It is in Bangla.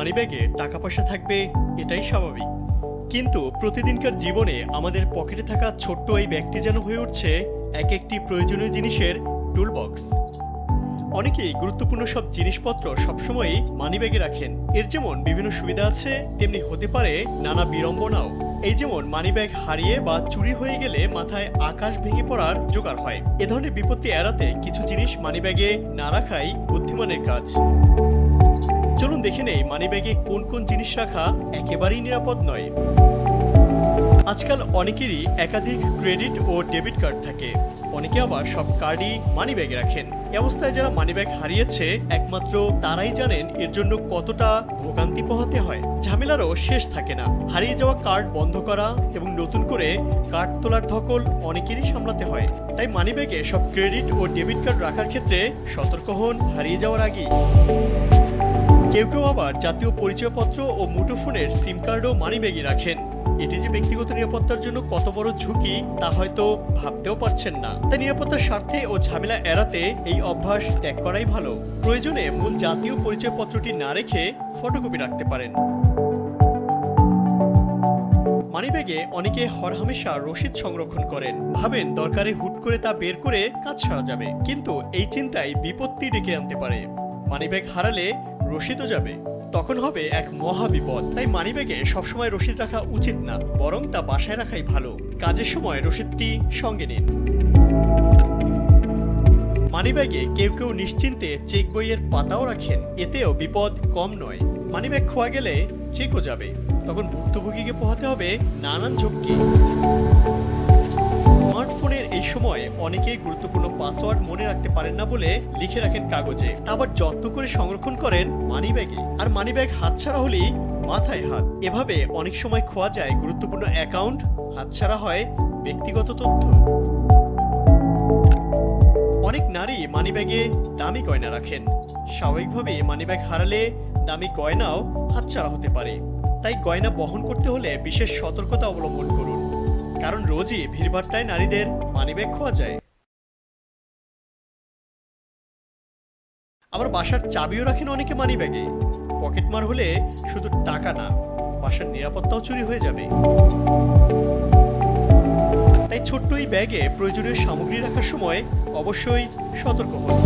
মানিব্যাগে টাকা পয়সা থাকবে, এটাই স্বাভাবিক। কিন্তু প্রতিদিনকার জীবনে আমাদের পকেটে থাকা ছোট্ট এই ব্যাগটি যেন হয়ে উঠছে এক একটি প্রয়োজনীয় জিনিসের টুলবক্স অনেকেই গুরুত্বপূর্ণ সব জিনিসপত্র সবসময়ই মানিব্যাগে রাখেন। এর যেমন বিভিন্ন সুবিধা আছে, তেমনি হতে পারে নানা বিড়ম্বনাও। এই যেমন মানিব্যাগ হারিয়ে বা চুরি হয়ে গেলে মাথায় আকাশ ভেঙে পড়ার জোগাড় হয়। এ ধরনের বিপত্তি এড়াতে কিছু জিনিস মানিব্যাগে না রাখাই বুদ্ধিমানের কাজ। চলুন দেখে নেই মানিব্যাগে কোন কোন জিনিস রাখা একেবারেই নিরাপদ নয়। আজকাল অনেকেরই একাধিক ক্রেডিট ও ডেবিট কার্ড থাকে। অনেকে আবার সব কার্ডই মানি ব্যাগে রাখেন অবস্থায় যারা মানি ব্যাগ হারিয়েছে, একমাত্র তারাই জানেন এর জন্য কতটা ভোগান্তি পোহাতে হয়। ঝামেলারও শেষ থাকে না। হারিয়ে যাওয়া কার্ড বন্ধ করা এবং নতুন করে কার্ড তোলার ধকল অনেকেরই সামলাতে হয়। তাই মানি ব্যাগে সব ক্রেডিট ও ডেবিট কার্ড রাখার ক্ষেত্রে সতর্ক হন হারিয়ে যাওয়ার আগেই। কেউ কেউ আবার জাতীয় পরিচয়পত্র ও মুঠোফোনের সিম কার্ডও মানিব্যাগে রাখেন। এটি যে ব্যক্তিগত নিরাপত্তার জন্য কত বড় ঝুঁকি, তা হয়তো ভাবতেও পারছেন না। তাই নিরাপত্তার স্বার্থে ও ঝামেলা এড়াতে এই অভ্যাস ত্যাগ করাই ভালো। প্রয়োজনে মূল জাতীয় পরিচয়পত্রটি না রেখে ফটোকপি রাখতে পারেন। মানিব্যাগে অনেকে হরহামেশা রসিদ সংরক্ষণ করেন। ভাবেন দরকারে হুট করে তা বের করে কাজ সারা যাবে। কিন্তু এই চিন্তায় বিপত্তি ডেকে আনতে পারে। মানিব্যাগ হারালে রসিদও যাবে। তখন হবে এক মহা বিপদ তাই মানিব্যাগে সবসময় রসিদ রাখা উচিত না, বরং তা বাসায় রাখাই ভালো। কাজের সময় রসিদটি সঙ্গে নিন। মানিব্যাগে কেউ কেউ নিশ্চিন্তে চেক বইয়ের পাতাও রাখেন। এতেও বিপদ কম নয়। মানিব্যাগ খোয়া গেলে চেকও যাবে। তখন ভুক্তভোগীকে পোহাতে হবে নানান ঝক্কি। সময় অনেকেই গুরুত্বপূর্ণ পাসওয়ার্ড মনে রাখতে পারেন না বলে লিখে রাখেন কাগজে। আবার যত্ন করে সংরক্ষণ করেন মানিব্যাগে। আর মানিব্যাগ হাতছাড়া হলেই মাথায় হাত। এভাবে অনেক সময় খোয়া যায় গুরুত্বপূর্ণ অ্যাকাউন্ট, হাতছাড়া হয় ব্যক্তিগত তথ্য। অনেক নারী মানিব্যাগে দামি গয়না রাখেন। স্বাভাবিকভাবে মানিব্যাগ হারালে দামি গয়নাও হাতছাড়া হতে পারে। তাই গয়না বহন করতে হলে বিশেষ সতর্কতা অবলম্বন করুন। কারণ রোজই ভিড়ভাট্টায় নারীদের মানিব্যাগ খোয়া যায়। আবার বাসার চাবিও রাখেন অনেকে মানিব্যাগে পকেটমার হলে শুধু টাকা না, বাসার নিরাপত্তাও চুরি হয়ে যাবে। তাই ছোট্ট এই ব্যাগে প্রয়োজনীয় সামগ্রী রাখার সময় অবশ্যই সতর্ক হন।